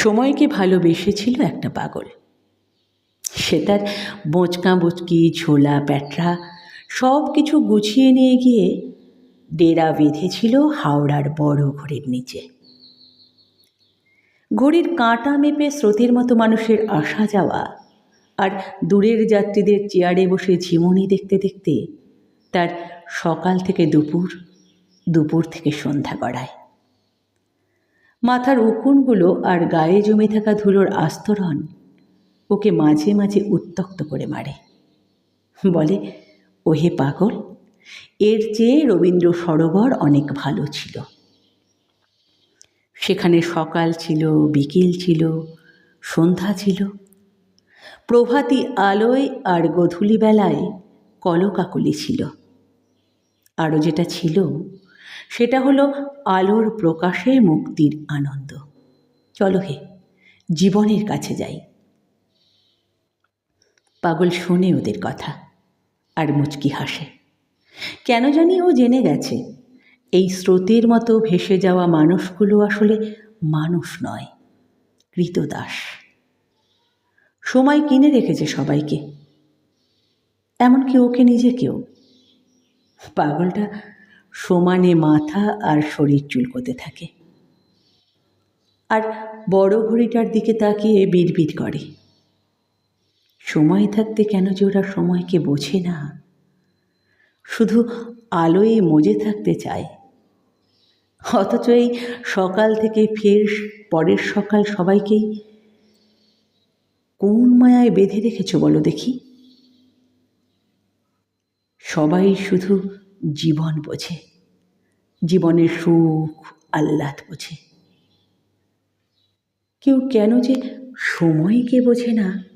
সময়কে ভালোবেসেছিল একটা পাগল? সে তার বোঁচকা বুচকি ঝোলা প্যাটরা সব কিছু গুছিয়ে নিয়ে গিয়ে ডেরা বেঁধেছিল হাওড়ার বড় ঘড়ির নিচে। ঘড়ির কাঁটা মেপে স্রোতের মতো মানুষের আসা যাওয়া আর দূরের যাত্রীদের চেয়ারে বসে ঝিমুনি দেখতে দেখতে তার সকাল থেকে দুপুর দুপুর থেকে সন্ধ্যা গড়ায়। মাথার উকুনগুলো আর গায়ে জমে থাকা ধুলোর আস্তরণ ওকে মাঝে মাঝে উত্তক্ত করে মারে। বলে, ওহে পাগল, এর চেয়ে রবীন্দ্র সরোবর অনেক ভালো ছিল। সেখানে সকাল ছিল, বিকেল ছিল, সন্ধ্যা ছিল। প্রভাতী আলোয় আর গধূলি বেলায় কলকাকলি ছিল। আরও যেটা ছিল সেটা হলো আলোর প্রকাশে মুক্তির আনন্দ। চলো হে, জীবনের কাছে যাই। পাগল শোনে ওদের কথা আর মুচকি হাসে। কেন জানি ও জেনে গেছে, এই স্রোতের মতো ভেসে যাওয়া মানুষগুলো আসলে মানুষ নয়, কৃতদাস। সময় কিনে রেখেছে সবাইকে। এমনকি ওকে নিজেকেও। পাগলটা সমানে মাথা আর শরীর চুলকোতে থাকে। আর বড় ঘড়িটার দিকে তাকিয়ে বিড়বিড় করে। সময় থাকতে কেন যে ওরা সময়কে বোঝে না। শুধু আলোয় মজে থাকতে চায়। অথচ এই সকাল থেকে ফের পরের সকাল সবাইকেই কোন মায়ায় বেঁধে রেখেছ বলো দেখি? সবাই শুধু জীবন বোঝে। জীবনের সুখ আহ্লাদ বোঝে। কেউ কেন যে সময়কে বোঝে না